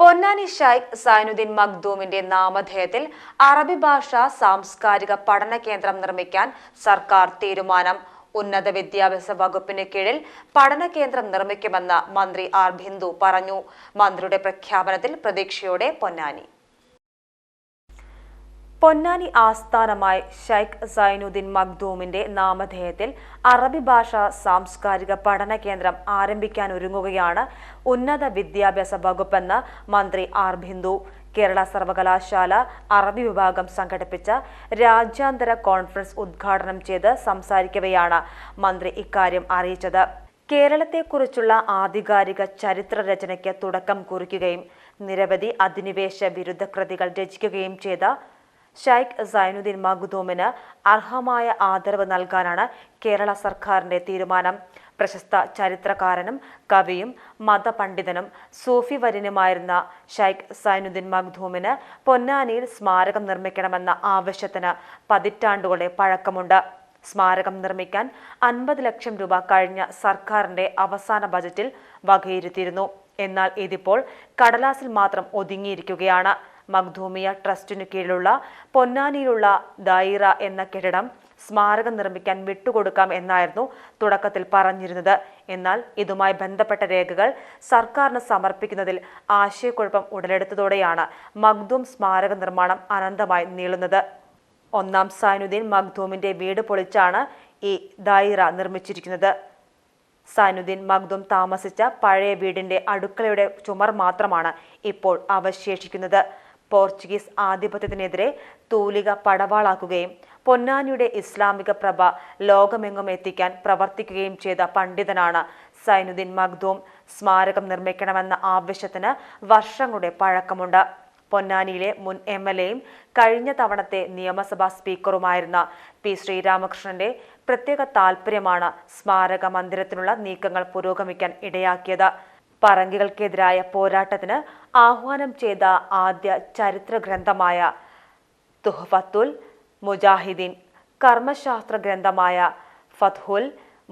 പൊന്നാനി ഷൈഖ് സൈനുദ്ദീൻ മഖ്ദൂമിന്റെ നാമധേയത്തിൽ അറബി ഭാഷ സാംസ്കാരിക പഠന കേന്ദ്രം നിർമ്മിക്കാൻ സർക്കാർ തീരുമാനം. ഉന്നത വിദ്യാഭ്യാസ വകുപ്പിന് കീഴിൽ പഠന കേന്ദ്രം നിർമ്മിക്കുമെന്ന് മന്ത്രി ആർ ബിന്ദു പറഞ്ഞു. മന്ത്രിയുടെ പ്രഖ്യാപനത്തിൽ പ്രതീക്ഷയോടെ പൊന്നാനി. പൊന്നാനി ആസ്ഥാനമായി ഷൈഖ് സൈനുദ്ദീൻ മഖ്ദൂമിന്റെ നാമധേയത്തിൽ അറബി ഭാഷാ സാംസ്കാരിക പഠന കേന്ദ്രം ആരംഭിക്കാൻ ഒരുങ്ങുകയാണ് ഉന്നത വിദ്യാഭ്യാസ വകുപ്പെന്ന് മന്ത്രി ആർ ബിന്ദു. കേരള സർവകലാശാല അറബി വിഭാഗം സംഘടിപ്പിച്ച രാജ്യാന്തര കോൺഫറൻസ് ഉദ്ഘാടനം ചെയ്ത് സംസാരിക്കവെയാണ് മന്ത്രി ഇക്കാര്യം അറിയിച്ചത്. കേരളത്തെക്കുറിച്ചുള്ള ആധികാരിക ചരിത്ര രചനയ്ക്ക് തുടക്കം കുറിക്കുകയും നിരവധി അധിനിവേശ വിരുദ്ധ കൃതികൾ രചിക്കുകയും ചെയ്ത ഷൈഖ് സൈനുദ്ദീൻ മഖ്ദൂമിന് അർഹമായ ആദരവ് നൽകാനാണ് കേരള സർക്കാരിന്റെ തീരുമാനം. പ്രശസ്ത ചരിത്രകാരനും കവിയും മതപണ്ഡിതനും സൂഫി വര്യനുമായിരുന്ന ഷൈഖ് സൈനുദ്ദീൻ മഖ്ദൂമിന് പൊന്നാനിയിൽ സ്മാരകം നിർമ്മിക്കണമെന്ന ആവശ്യത്തിന് പതിറ്റാണ്ടുകളുടെ പഴക്കമുണ്ട്. സ്മാരകം നിർമ്മിക്കാൻ അൻപത് ലക്ഷം രൂപ കഴിഞ്ഞ സർക്കാരിന്റെ അവസാന ബജറ്റിൽ വകയിരുത്തിയിരുന്നു. എന്നാൽ ഇതിപ്പോൾ കടലാസിൽ മാത്രം ഒതുങ്ങിയിരിക്കുകയാണ്. മഖ്ദൂമിയ ട്രസ്റ്റിനു കീഴിലുള്ള പൊന്നാനിയിലുള്ള ദായിറ എന്ന കെട്ടിടം സ്മാരകം നിർമ്മിക്കാൻ വിട്ടുകൊടുക്കാം എന്നായിരുന്നു തുടക്കത്തിൽ പറഞ്ഞിരുന്നത്. എന്നാൽ ഇതുമായി ബന്ധപ്പെട്ട രേഖകൾ സർക്കാരിന് സമർപ്പിക്കുന്നതിൽ ആശയക്കുഴപ്പം ഉടലെടുത്തതോടെയാണ് മഖ്ദൂം സ്മാരക നിർമ്മാണം അനന്തമായി നീളുന്നത്. ഒന്നാം സൈനുദ്ദീൻ മഖ്ദൂമിന്റെ വീട് പൊളിച്ചാണ് ഈ ദായിറ നിർമ്മിച്ചിരിക്കുന്നത്. സൈനുദ്ദീൻ മഖ്ദൂം താമസിച്ച പഴയ വീടിന്റെ അടുക്കളയുടെ ചുമർ മാത്രമാണ് ഇപ്പോൾ അവശേഷിക്കുന്നത്. പോർച്ചുഗീസ് ആധിപത്യത്തിനെതിരെ തൂലിക പടവാളാക്കുകയും പൊന്നാനിയുടെ ഇസ്ലാമിക പ്രഭ ലോകമെങ്ങും എത്തിക്കാൻ പ്രവർത്തിക്കുകയും ചെയ്ത പണ്ഡിതനാണ് സൈനുദ്ദീൻ മഖ്ദൂം. സ്മാരകം നിർമ്മിക്കണമെന്ന ആവശ്യത്തിന് വർഷങ്ങളുടെ പഴക്കമുണ്ട്. പൊന്നാനിയിലെ മുൻ എം എൽ എയും കഴിഞ്ഞ തവണത്തെ നിയമസഭാ സ്പീക്കറുമായിരുന്ന പി ശ്രീരാമകൃഷ്ണന്റെ പ്രത്യേക താൽപര്യമാണ് സ്മാരക മന്ദിരത്തിനുള്ള നീക്കങ്ങൾ പുരോഗമിക്കാൻ ഇടയാക്കിയത്. പറങ്കികൾക്കെതിരായ പോരാട്ടത്തിന് ആഹ്വാനം ചെയ്ത ആദ്യ ചരിത്ര ഗ്രന്ഥമായ തുഹഫത്തുൽ മുജാഹിദീൻ കർമ്മശാസ്ത്ര ഗ്രന്ഥമായ ഫത്ഹുൽ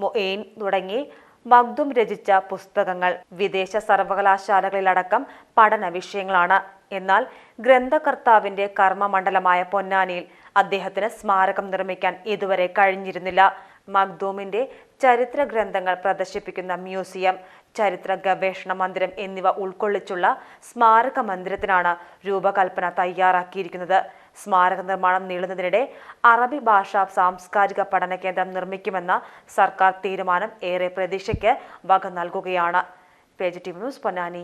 മുഈൻ തുടങ്ങി മഗ്ദും രചിച്ച പുസ്തകങ്ങൾ വിദേശ സർവകലാശാലകളിലടക്കം പഠന വിഷയങ്ങളാണ്. എന്നാൽ ഗ്രന്ഥകർത്താവിന്റെ കർമ്മമണ്ഡലമായ പൊന്നാനിയിൽ അദ്ദേഹത്തിന് സ്മാരകം നിർമ്മിക്കാൻ ഇതുവരെ കഴിഞ്ഞിരുന്നില്ല. മഖ്ദൂമിന്റെ ചരിത്ര ഗ്രന്ഥങ്ങൾ പ്രദർശിപ്പിക്കുന്ന മ്യൂസിയം ചരിത്ര ഗവേഷണ മന്ദിരം എന്നിവ ഉൾക്കൊള്ളിച്ചുള്ള സ്മാരക മന്ദിരത്തിനാണ് രൂപകൽപ്പന തയ്യാറാക്കിയിരിക്കുന്നത്. സ്മാരക നിർമ്മാണം നീളുന്നതിനിടെ അറബി ഭാഷാ സാംസ്കാരിക പഠന കേന്ദ്രം നിർമ്മിക്കുമെന്ന സർക്കാർ തീരുമാനം ഏറെ പ്രതീക്ഷയ്ക്ക് വക നൽകുകയാണ്. Page T news Ponnani.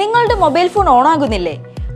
നിങ്ങളുടെ മൊബൈൽ ഫോൺ ഓൺ ആകുന്നില്ലേ